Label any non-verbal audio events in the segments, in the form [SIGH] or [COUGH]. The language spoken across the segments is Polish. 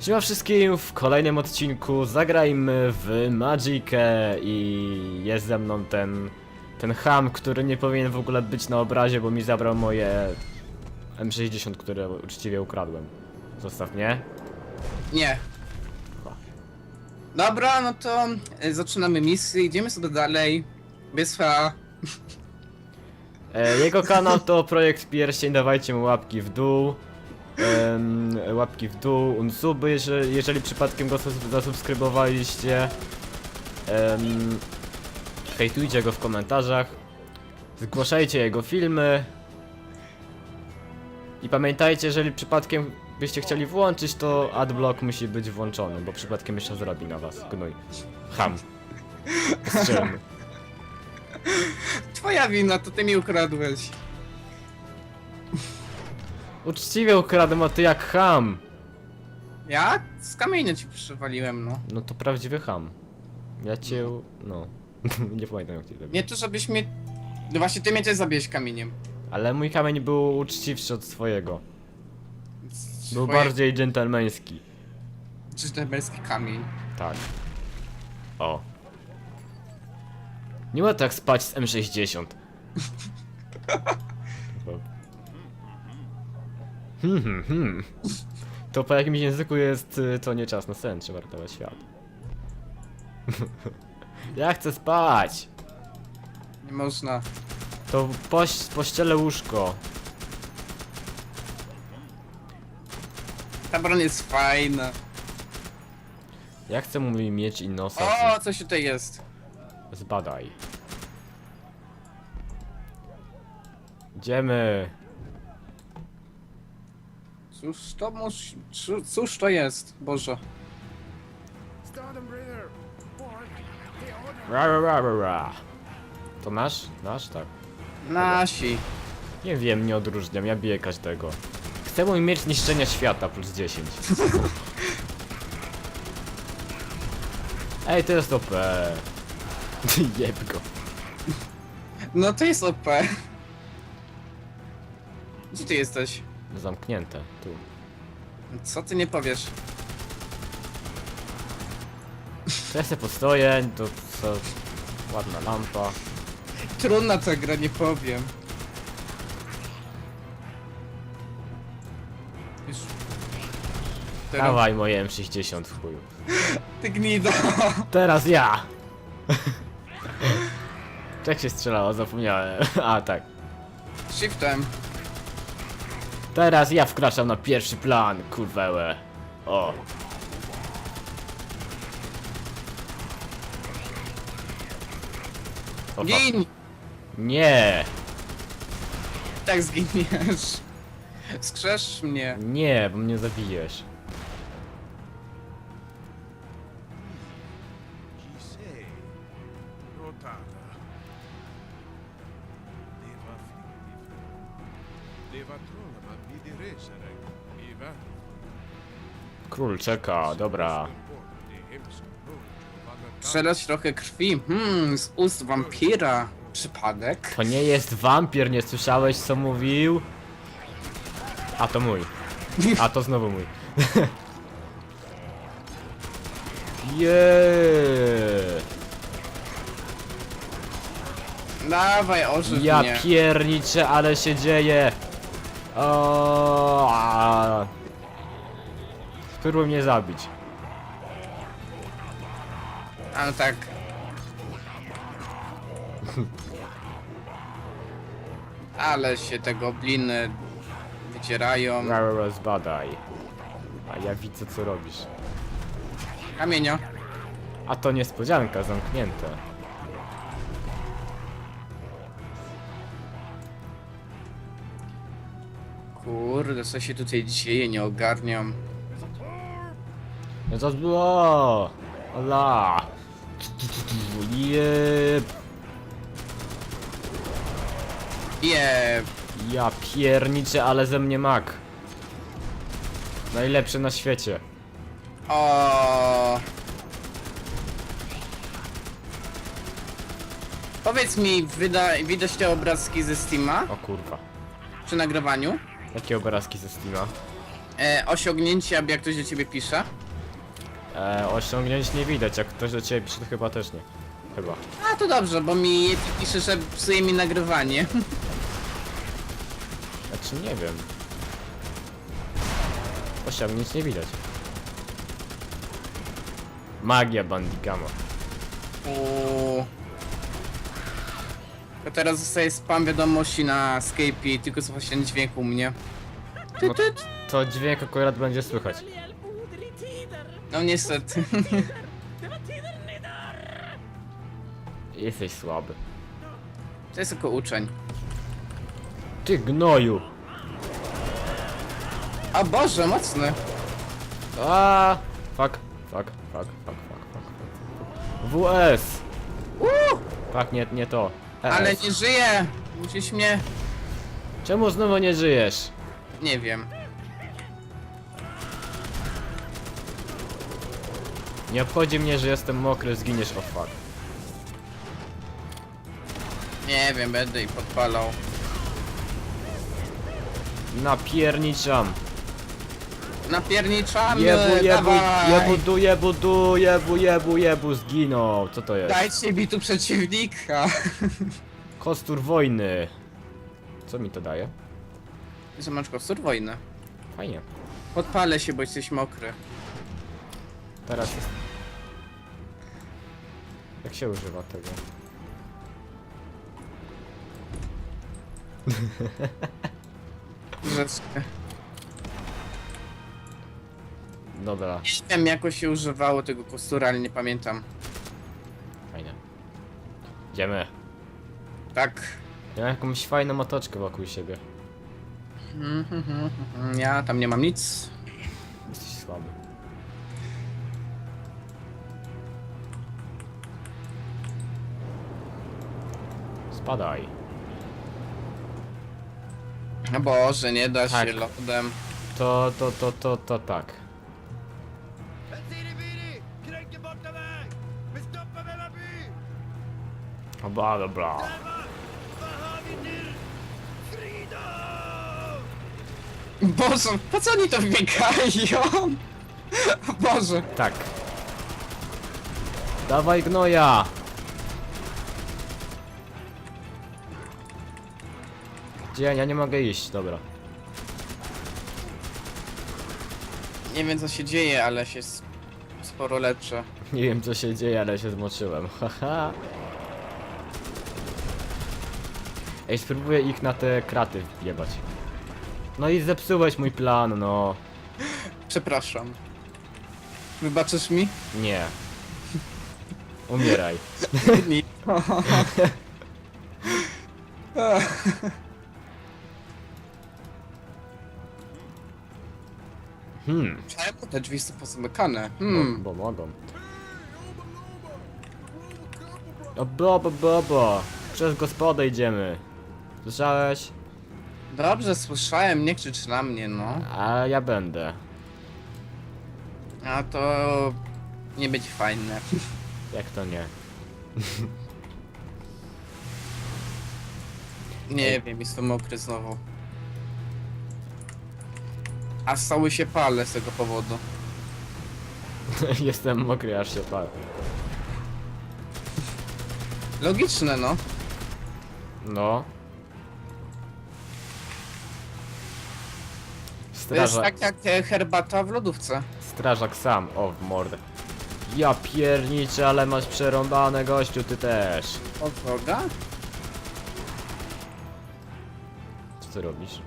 Siema wszystkim, w kolejnym odcinku zagrajmy w Magicę i jest ze mną ten, ten ham, który nie powinien w ogóle być na obrazie, bo mi zabrał moje M60, które uczciwie ukradłem. Zostaw mnie. Nie. Dobra, no to e, zaczynamy misję, idziemy sobie dalej. Wyspa. E, jego kanał to Projekt Pierścień, dawajcie mu łapki w dół. Łapki w dół, unsuby, jeżeli, jeżeli przypadkiem go zasubskrybowaliście. Em, hejtujcie go w komentarzach. Zgłaszajcie jego filmy. I pamiętajcie, jeżeli przypadkiem byście chcieli włączyć, to adblock musi być włączony, bo przypadkiem jeszcze zrobi na was gnój. Ham. Twoja wina, to ty mi ukradłeś. Uczciwie ukradłem, a ty jak ham. Ja? Z kamienia ci przywaliłem, no. No to prawdziwy ham. Ja cię. No. [LAUGHS] nie pamiętam jak cię zabiłem. Nie to, żebyś mnie... No właśnie, ty mnie też zabiłeś kamieniem. Ale mój kamień był uczciwszy od swojego. Był Twoje- bardziej dżentelmeński. Dżentelmeński kamień. Tak. O. Nie ma tak spać z M60. [LAUGHS] Hmm, hmm, hmm. To po jakimś języku jest y, to nie czas na sen, trzeba ratować świat. [LAUGHS] ja chcę spać! Nie można. To poś, pościelę łóżko. Ta broń jest fajna. Ja chcę mój miecz i nosa O, coś tutaj jest. z... zbadaj. Idziemy. Cóż to mus... cóż- Cóż to jest? Boże. Ra, ra, ra, ra, ra. To nasz? Nasz? Tak. Nasi. Nie wiem, nie odróżniam, ja biję każdego. Chcę mój miecz niszczenia świata plus 10. Ej, to jest OP. [LAUGHS] Jeb go. No to jest OP. Gdzie ty jesteś? Zamknięte, tu. Co ty nie powiesz? To ja se postoję, to co... Ładna lampa. Trudna ta gra, nie powiem. Już. Teraz, Dawaj moje M60 w chuju. [LAUGHS] ty gnido. Teraz ja! Jak [LAUGHS] się strzelało, zapomniałem. [LAUGHS] A, tak. Shiftem. Teraz ja wkraczam na pierwszy plan, kurwełę. O. O. Gin! Nie, Tak zginiesz. Skrzesz mnie. nie, bo mnie zabijesz. Król czeka, dobra. Przelać trochę krwi. Hmm, z ust wampira. Przypadek? To nie jest wampir, nie słyszałeś co mówił? A to mój. A to znowu mój. [LAUGHS] Jeee. Dawaj, ożyw Ja mnie. pierniczę, ale się dzieje. O, a. Spróbuj mnie zabić. Ale tak. Ale się te gobliny wycierają. Rara zbadaj. A ja widzę co robisz. Kamienio. A to niespodzianka, zamknięte. Kurde, co się tutaj dzieje, nie ogarniam. No to było! Ola! Jeb! Je, Ja pierniczę, ale ze mnie mak. Najlepszy na świecie. o. Powiedz mi, wyda, widać te obrazki ze Steama O kurwa. przy nagrywaniu? Jakie obrazki ze Steama? E, osiągnięcie, aby jak ktoś do ciebie pisze. E, osiągnięć nie widać, jak ktoś do ciebie pisze, to chyba też nie. Chyba. A to dobrze, bo mi Yeti pisze, że psuje mi nagrywanie. [LAUGHS] Znaczy nie wiem. Osiągnięć nie widać. Magia Bandicama. Uuu. To teraz zostaje spam wiadomości na Skype, tylko co właśnie dźwięk u mnie. No, to dźwięk akurat będzie słychać. No niestety. [LAUGHS] Jesteś słaby. To jest tylko uczeń. Ty gnoju! A Boże, mocny. A, Fuck, fuck, fuck, fuck, fuck, fuck, fuck. WS! Uuu, Fuck, nie, nie to. ES. ale nie żyje. Musisz mnie... Czemu znowu nie żyjesz? Nie wiem. Nie obchodzi mnie, że jestem mokry, zginiesz, o fuck. Nie wiem, będę i podpalał. Napierniczam. Napierniczamy, Jebu, jebu, dawaj. jebu, du, jebu, du, jebu, jebu, jebu, zginął. Co to jest? Dajcie mi tu przeciwnika. [LAUGHS] Kostur wojny. Co mi to daje? Zobacz, kostur wojny. Fajnie. Podpalę się, bo jesteś mokry. Teraz jest... Jak się używa tego? Grzecznie. Dobra, Nie wiem, jako się używało tego kostura, ale nie pamiętam. fajnie. Idziemy. Tak. Ja mam jakąś fajną otoczkę wokół siebie. Mhm, mhm, mhm. Ja tam nie mam nic. Jesteś słaby. Spadaj. O Boże, nie da Tak. się lodem. To, to, to, to, to tak. Bensini bini! Kränker borta väg! Vi stoppar Bella by! O, Bla, bla, bla. Där va! Vad har vi nu? Frida! Boże, po co oni to wbiegają? Boże. Tak. Dawaj gnoja! Gdzie? Ja nie mogę iść, dobra. Nie wiem co się dzieje, ale się s- sporo leczę. [LAUGHS] Nie wiem co się dzieje, ale się zmoczyłem. [LAUGHS] Haha. Ej, spróbuję ich na te kraty wjebać. No i zepsułeś mój plan, no. [LAUGHS] Przepraszam. Wybaczysz mi? Nie. Umieraj. Nie. Hmm, Czemu te drzwi są pozamykane? bo, Hmm. bo mogą. O, bo, bo, bo, bo. Przez gospodę idziemy. Słyszałeś? Dobrze, słyszałem, nie krzycz na mnie, no. A ja będę. A to nie będzie fajne. [LAUGHS] Jak to nie? Nie wiem, jestem mokry znowu. A stały się pale z tego powodu. [LAUGHS] Jestem mokry, aż się palę. Logiczne, no. No. To jest Strażak, tak jak e, herbata w lodówce. strażak sam, o w mordę. Ja pierniczę, ale masz przerąbane gościu, ty też. Od droga? Co ty robisz?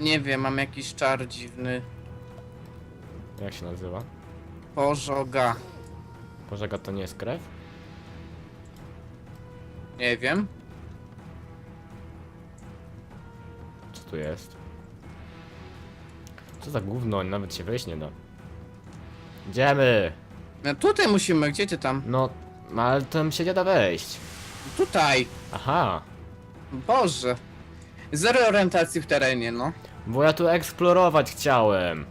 Nie wiem, mam jakiś czar dziwny. Jak się nazywa? Pożoga. Pożega to nie jest krew? Nie wiem. Co tu jest? Co za gówno, nawet się wejść nie da. Idziemy! No tutaj musimy, gdzie ty tam? No, ale tam się nie da wejść. Tutaj. Aha, Boże. Zero orientacji w terenie, no. Bo ja tu eksplorować chciałem.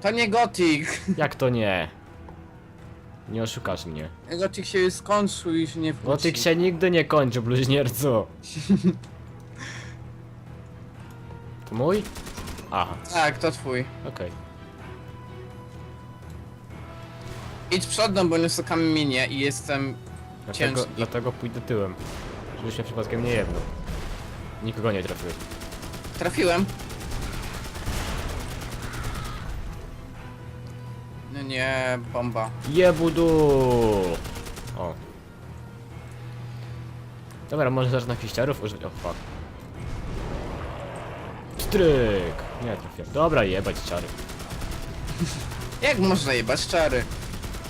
To nie Gothic. [LAUGHS] Jak to nie? Nie oszukasz mnie. Gothic się skończył i się nie wróci. Gotyk się nigdy nie kończy, bluźniercu. [LAUGHS] To mój? Aha, Tak, to twój. okej. Idź przodem, bo niosę kamienie i jestem... Dlatego, Ciężki. dlatego pójdę tyłem. Żebyś mnie przypadkiem nie jedną. Nikogo nie trafiłem. Trafiłem. No nie, bomba. Jebudu! O. Dobra, może zacznę jakichś ciarów użyć. O fuck. Stryk! Nie trafiłem. Dobra, jebać czary. Jak można jebać czary?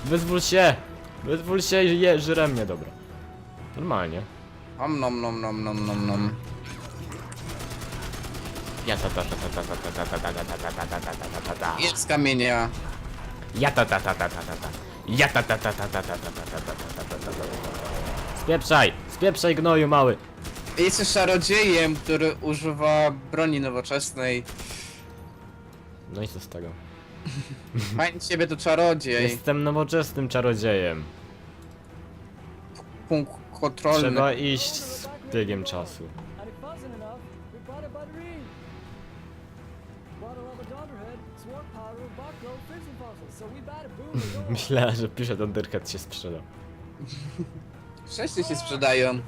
Wyzwól się! Wyzwól się i je, żre mnie, dobra. Normalnie. Om nom nom nom nom nom nom. Ja ta ta ta ta ta ta ta ta ta ta ta ta ta ta ta ta ta Jest kamienia. Ja ta ta ta ta ta ta ta. Ja ta ta ta ta ta ta ta ta ta ta ta ta ta ta Spieprzaj! Spieprzaj gnoju mały! Jesteś czarodziejem, który używa broni nowoczesnej. No i co z tego? Fajnie ciebie to czarodziej. Jestem nowoczesnym czarodziejem. Punkt kontrolny. Trzeba iść z biegiem czasu. [LAUGHS] Myślałem, że pisze Thundercat się sprzedał. Wszyscy się sprzedają.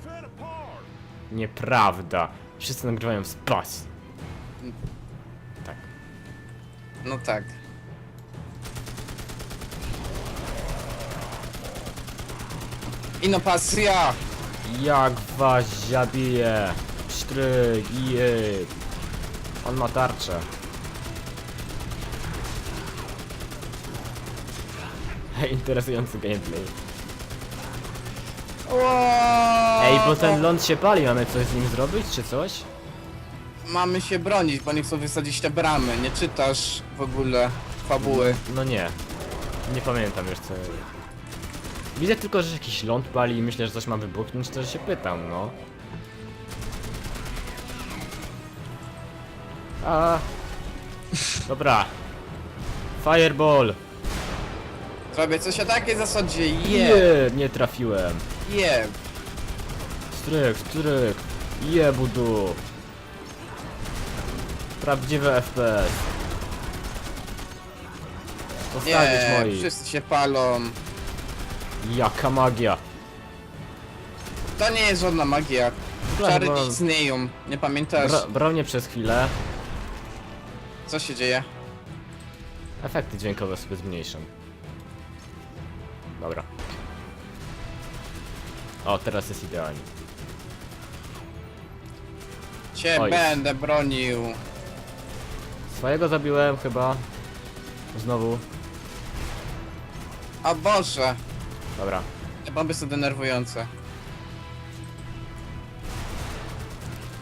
Nieprawda. Wszyscy nagrywają z pas. Tak. No tak. Ino pasja! Jak was zabije? Pstryk, jeb. On ma tarczę. [LAUGHS] Interesujący gameplay. Ej, bo ten ląd się pali, mamy coś z nim zrobić, czy coś? Mamy się bronić, bo nie chcą wysadzić te bramy. Nie czytasz w ogóle fabuły. No nie. Nie pamiętam już co. Widzę tylko, że jakiś ląd pali i myślę, że coś ma wybuchnąć, to się pytam, no. A. Dobra. Fireball! Zrobię coś o takiej zasadzie. Je, Je, nie trafiłem. je. Stryk, stryk. Je, budu. Prawdziwe FPS. Postawić Nie, moi. wszyscy się palą. Jaka magia. To nie jest żadna magia. Czary nie istnieją. Nie pamiętasz, Bra brał mnie przez chwilę. co się dzieje? Efekty dźwiękowe sobie zmniejszam. O, teraz jest idealnie. Cię Oj. będę bronił. Swojego zabiłem chyba. Znowu. O Boże, Dobra. te bomby są denerwujące.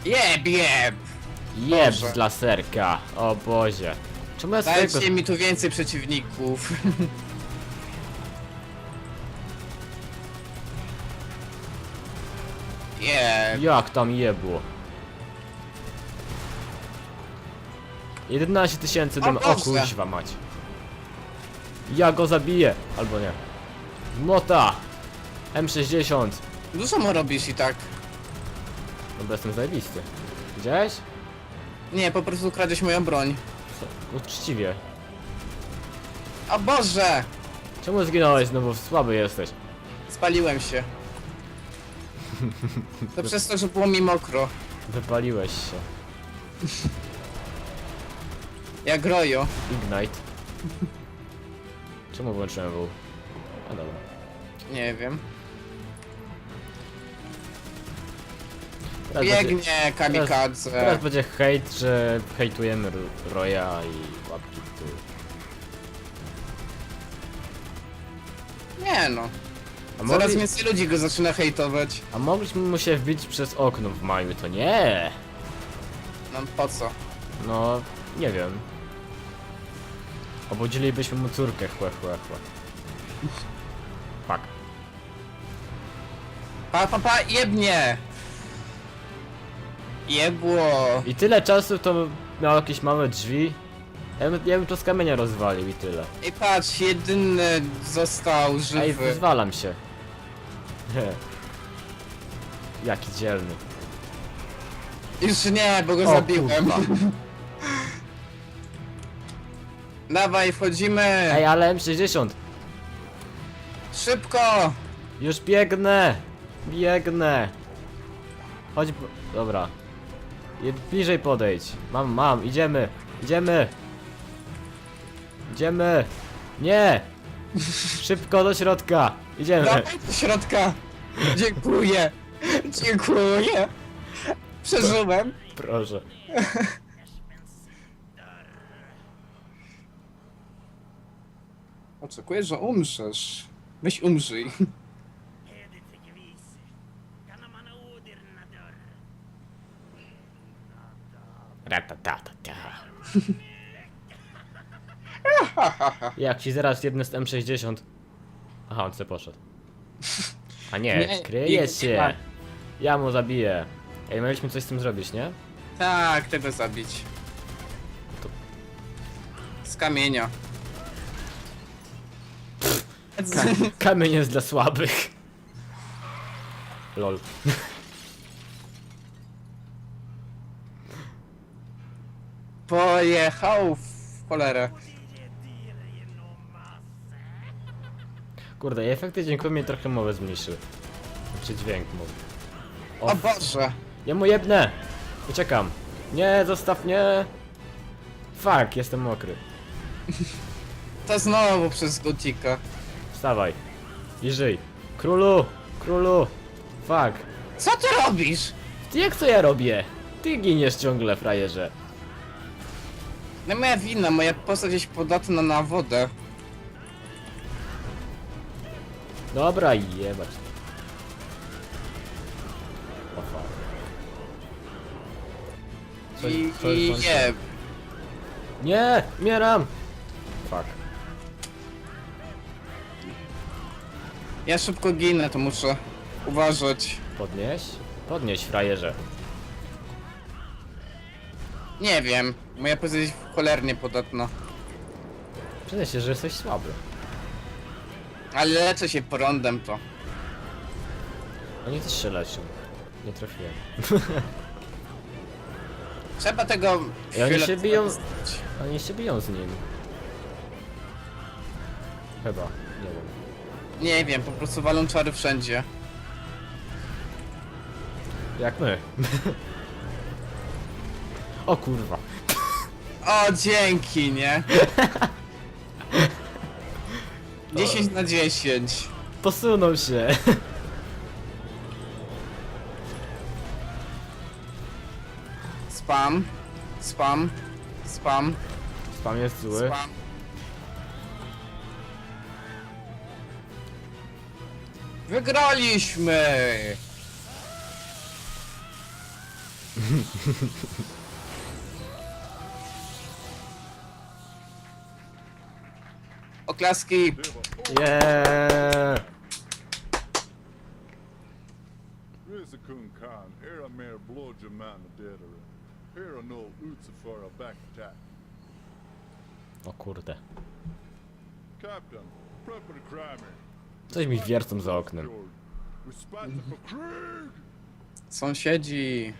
Jeb, jeb! Jeb Boże. z laserka. O Bozie. Czemu ja swojego... Dajcie mi tu więcej przeciwników. [LAUGHS] Jak tam jebło? 11 tysięcy do... O Boże. kuźwa mać. Ja go zabiję. Albo nie. Mota! M60. Dużo mu robisz i tak. No bo jestem zajebisty. Widziałeś? Nie, po prostu kradłeś moją broń. Co? Uczciwie. O Boże! Czemu zginąłeś znowu? Słaby jesteś. Spaliłem się. To przez to, że było mi mokro. Wypaliłeś się. Jak rojo. Ignite. Czemu włączyłem W? A dobra. Nie wiem. Teraz będzie, Biegnie teraz kamikadze. będzie hejt, że hejtujemy Ro- Roya i łapki w tył. Nie no. A, Coraz mogli, więcej ludzi go zaczyna hejtować. a mogliśmy mu się wbić przez okno w maju, to nie! No po co? No, nie wiem. Obudzilibyśmy mu córkę, chłe, chłe, chłe. Fuck. Pa, pa, pa, jebnie! Jebło! I tyle czasu to miał jakieś małe drzwi. Ja bym, ja bym to z kamienia rozwalił i tyle. I patrz, jedyny został Ej, żywy. wyzwalam się. Jaki dzielny. Już nie, bo go O, zabiłem. [LAUGHS] Dawaj, wchodzimy! Ej, ale M60! Szybko! Już biegnę! Biegnę! Chodź, b- dobra. Je, bliżej podejdź. Mam, mam, idziemy! Idziemy! Idziemy! Nie! [LAUGHS] Szybko do środka! Idziemy! Dawaj do środka! Dziękuję! Dziękuję! Przeżyłem! Proszę. [LAUGHS] Oczekuję, że umrzesz. Weź umrzyj. Ratatatata. [LAUGHS] Jak ci zaraz jedny z M60. Aha, on se poszedł. A nie, Nie, kryje się. Ja mu zabiję. Ej, mieliśmy coś z tym zrobić, nie? Tak, tego zabić. Z kamienia. Kamień jest dla słabych. Lol. Pojechał w cholerę. Kurde, i efekty dźwiękowe mnie trochę mowę zmniejszyły. Czy dźwięk mowy. O Boże! Ja mu jebnę! Uciekam. Nie, zostaw mnie! Fuck, jestem mokry. [LAUGHS] To znowu przez gotika. Wstawaj. I żyj. Królu! Królu! Fuck. Co ty robisz? Ty jak to ja robię? Ty giniesz ciągle, frajerze. No moja wina, moja postać jest podatna na wodę. Dobra, jebać. O fuck. Coś- I, coś- i coś- nie. Nie! Umieram! Fuck. Ja szybko ginę, to muszę uważać. Podnieś? Podnieś, frajerze. Nie wiem, moja postać jest cholernie podatna. Przyznaj się, że jesteś słaby. Ale leczę się prądem to. Oni też się leczą. Nie trafiłem. [LAUGHS] Trzeba tego... I oni chwilę się biją-. Oni się biją z nim. Chyba, nie wiem. Nie wiem, po prostu walą czary wszędzie. Jak my. [LAUGHS] o kurwa. O, dzięki, nie? [LAUGHS] 10 na 10. Posunął się. Spam. Spam. Spam. Spam jest zły. Spam. Wygraliśmy! [LAUGHS] Oklaski! Yeah. Khan, Blodjaman no. O kurde. Captain, proper crime. Coś mi wiercą za oknem. Spot for Krieg! Sąsiedzi.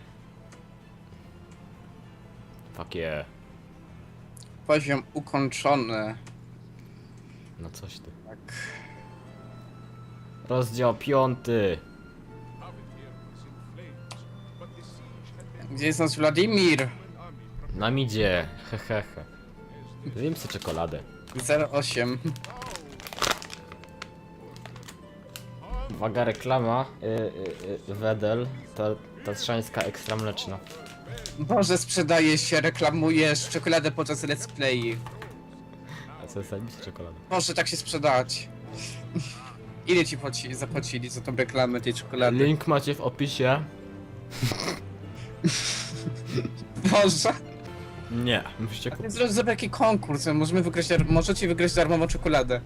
Fuck yeah. Poziom ukończony. No coś ty. Tak. Rozdział piąty. Gdzie jest nasz Wladimir? Nam idzie. Hehehe. Zjem sobie czekoladę. 08. Uwaga, reklama. Y, y, y, Wedel. To tatrzańska ekstra mleczna. Boże, sprzedaje się, reklamujesz czekoladę podczas let's play. A co jest zajebista czekolada? Może tak się sprzedać. [LAUGHS] Ile ci płaci, zapłacili za tą reklamę tej czekolady? Link macie w opisie. [LAUGHS] Boże. Nie, musicie kupić. Zrób zrób jaki konkurs, możemy wygrać, dar- możecie wygrać darmową czekoladę.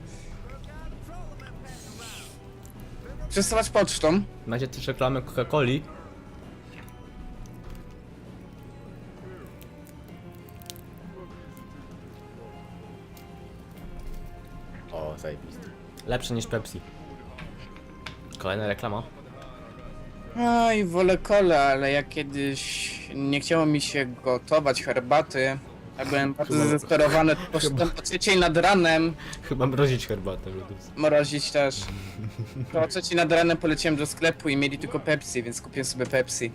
Przesyłać pocztą. Macie też reklamę Coca-Coli. Lepszy niż Pepsi. Kolejna reklama. Oj, wolę kole, ale jak kiedyś nie chciało mi się gotować herbaty, Ja byłem bardzo Chyba- zdesperowany, poszedłem [LAUGHS] o trzeciej nad ranem, Chyba mrozić herbatę mrozić też. [LAUGHS] To o trzeciej nad ranem poleciałem do sklepu i mieli tylko Pepsi, więc kupiłem sobie Pepsi.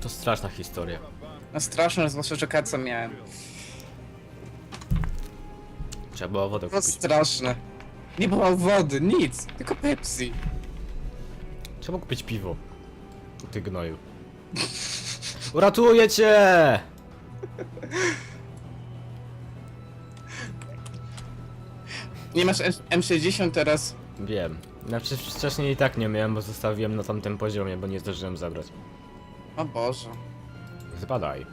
To straszna historia. No straszne, zwłaszcza, że kaca miałem. Trzeba było wodę To kupić. straszne. Nie było wody, nic, tylko Pepsi. Trzeba kupić piwo. Ty gnoju. Uratuję cię! Nie masz M- M60 teraz? Wiem. Znaczy wcześniej i tak nie miałem, bo zostawiłem na tamtym poziomie, bo nie zdążyłem zabrać. O Boże. Zbadaj.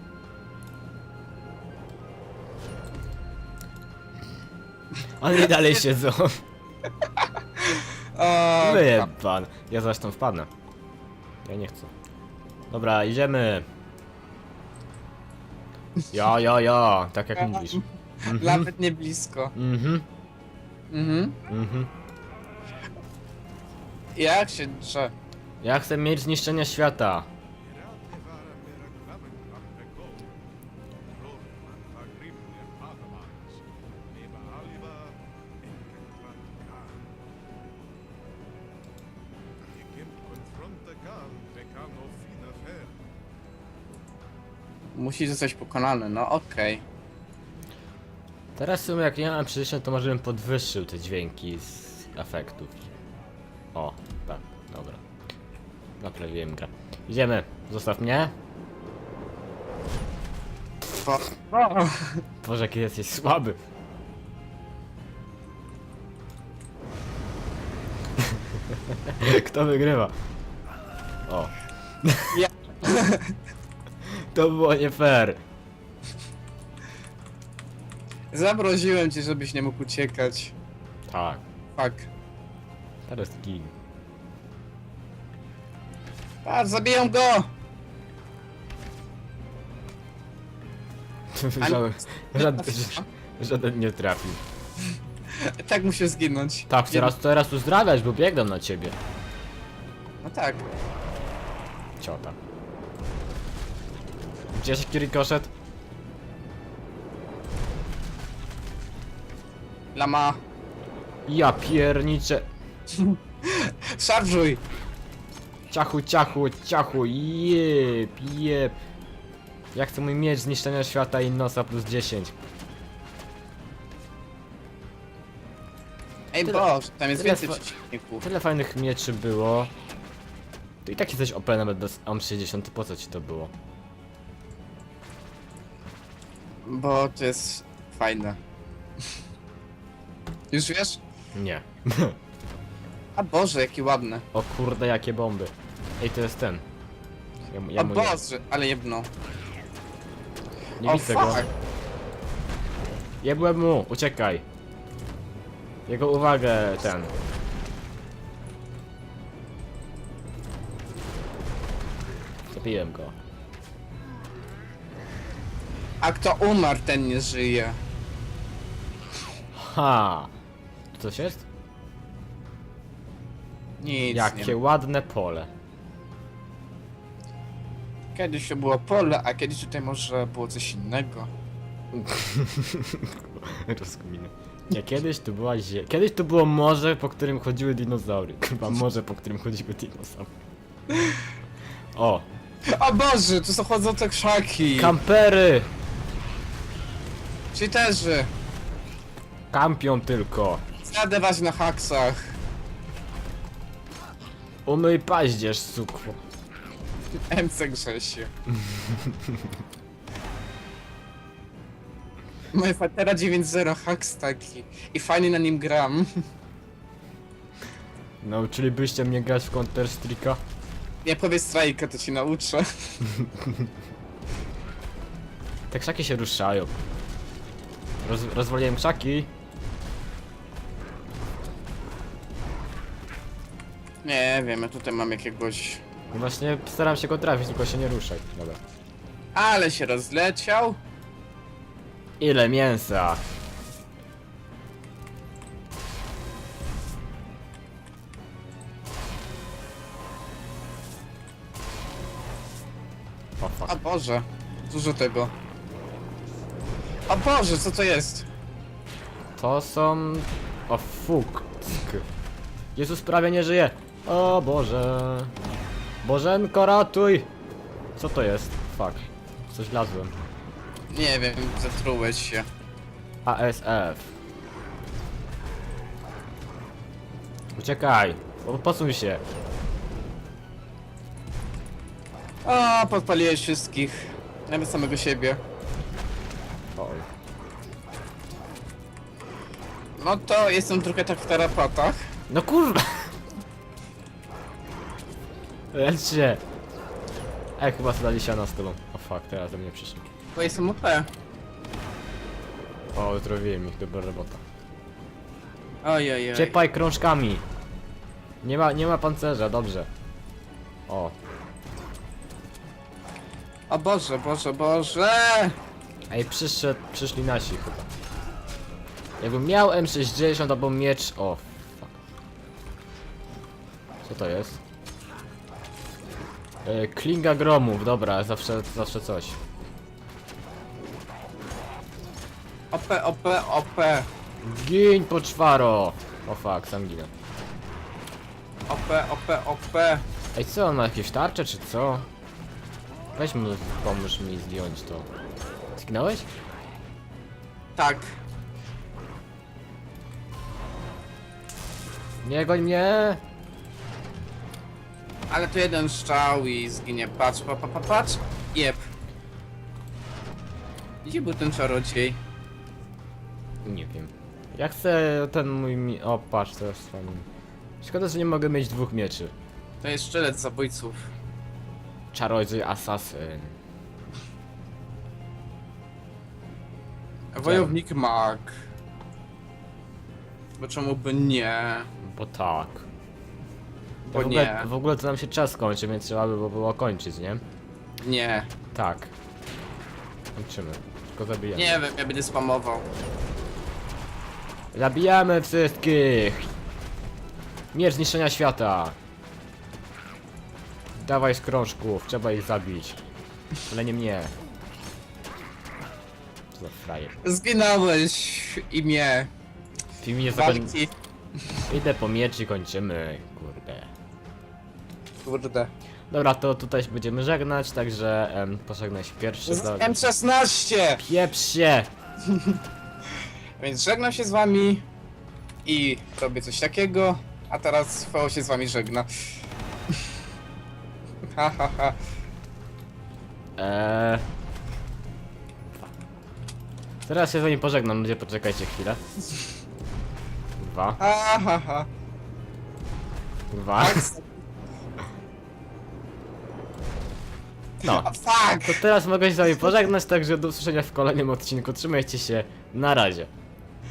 Oni dalej siedzą. O, Wyjeb pan. Ja tam wpadnę. Ja nie chcę. Dobra, idziemy. Ja, ja, ja. Tak jak mówisz. Nawet nie blisko. Mhm, Mhm. mhm. Jak się drze? Ja chcę mieć zniszczenia świata. Musi zostać pokonany, no okej. Teraz w sumie jak nie mam 60 to może bym podwyższył te dźwięki z efektów. O, tak, dobra. Naprawiłem grę. Idziemy, zostaw mnie. O. Boże, jaki jesteś słaby. [LAUGHS] Kto wygrywa? O. Ja. [LAUGHS] To było nie fair. Zamroziłem cię, żebyś nie mógł uciekać. Tak, Fuck. teraz gin. A, zabiję go! [LAUGHS] żaden, [LAUGHS] żaden, żaden nie trafił. Tak muszę zginąć. Tak, teraz, teraz uzdrawiać, bo biegną na ciebie. No tak. Ciota. Gdzie się rikoszet? Lama. Ja pierniczę. [LAUGHS] Szarżuj! Ciachu, ciachu, ciachu, jeb, jeb. Ja chcę mój miecz zniszczenia świata i nosa plus 10. Ej Tyle- boż, tam jest tyle więcej fa- przeciwników. Tyle fajnych mieczy było. To i tak jesteś OP nawet bez AM60, to po co ci to było? Bo to jest fajne. Już wiesz? Nie. A Boże, jaki ładny. O kurde, jakie bomby. Ej, to jest ten. Ja, mu- ja o mu nie, Boże, ale jedno. nie o widzę go. fuck. Jebłem mu, uciekaj. Jego uwagę ten. Zabiłem go. A kto umarł, ten nie żyje. Ha! Tu coś jest? Nic Jakie nie. ładne pole. Kiedyś to było pole, a kiedyś tutaj może było coś innego. [LAUGHS] Rozkminy. Nie, kiedyś tu była zie... Kiedyś tu było morze, po którym chodziły dinozaury. [LAUGHS] Chyba morze, po którym chodziły dinozaury. O! O Boże, tu są chodzące krzaki. Kampery! Cheaterzy. Kampią tylko. Zjadywać na haksach. Umyj paździerz, sukwo. MC Grzesie. [LAUGHS] Moja fatera 9.0 haks taki. I fajnie na nim gram. [LAUGHS] Nauczylibyście mnie grać w Counter Strike'a? Nie powiedz strajka, to ci nauczę. [LAUGHS] Te krzaki się ruszają. Roz, rozwaliłem krzaki. Nie wiem, ja tutaj mam jakiegoś... No Właśnie staram się go trafić, tylko się nie ruszaj. Dobra. Ale się rozleciał. Ile mięsa? O fuck. A Boże, dużo tego. O Boże, co to jest? To są... O fuck. Jezus prawie nie żyje. O Boże. Bożenko ratuj. Co to jest? Fuck. Coś lazłem. Nie wiem, zatrułeś się. ASF. Uciekaj. O, Posuń się. O, podpaliłeś wszystkich. Nawet samego siebie. Oj. No to jestem trochę tak w tarapatach. No kurwa! Lecz się! Ej, chyba zadali się na stolu. O fuck, teraz do mnie przyszli. Bo jestem OP. O, zrobiłem ich, dobra robota. Oj, oj, oj. Ciepaj krążkami! Nie ma, nie ma pancerza, dobrze. O, O Boże, Boże, Boże! Ej, przyszedł, przyszli nasi chyba. Jakbym miał M60 albo miecz... O, fuck. Co to jest? E, klinga gromów, dobra, zawsze, zawsze coś. OP, OP, OP. Gin poczwaro! O fuck, sam ginę. OP, OP, OP. Ej, co, on ma jakieś tarcze, czy co? Weź mu, pomóż mi zdjąć to. Zginąłeś? Tak. Nie goń mnie! Ale to jeden strzał i zginie. Patrz, pa, pa, pa, patrz. Jeb. Gdzie był ten czarodziej? Nie wiem. Ja chcę ten mój mi... O, patrz, to jest fajnie. Szkoda, że nie mogę mieć dwóch mieczy. To jest sztylet zabójców. Czarodziej, asasyn. Wojownik mag. Bo czemu by nie? Bo tak. Bo w, ogóle, nie. w ogóle to nam się czas kończy, więc trzeba by było- kończyć, nie? Nie. Tak. Kończymy. Tylko zabijamy. Nie wiem, ja będę spamował. Zabijamy wszystkich! Miecz zniszczenia świata! Dawaj z krążków, trzeba ich zabić. Ale nie mnie. Za frajer. Zginąłeś i mnie. Ty mnie zakoń... Walki. Idę po miecz i kończymy, kurde. Kurde. Dobra, to tutaj się będziemy żegnać, także em, pożegnaj się pierwszy. Z Do... M16! Pieprz się! [LAUGHS] Więc żegnam się z wami i robię coś takiego, a teraz Feo się z wami żegna. [LAUGHS] Ha ha ha. Eee... Teraz się z wami pożegnam, ludzie, poczekajcie chwilę. Dwa, dwa. No. A fuck! To teraz mogę się z wami pożegnać, także do usłyszenia w kolejnym odcinku. Trzymajcie się, na razie.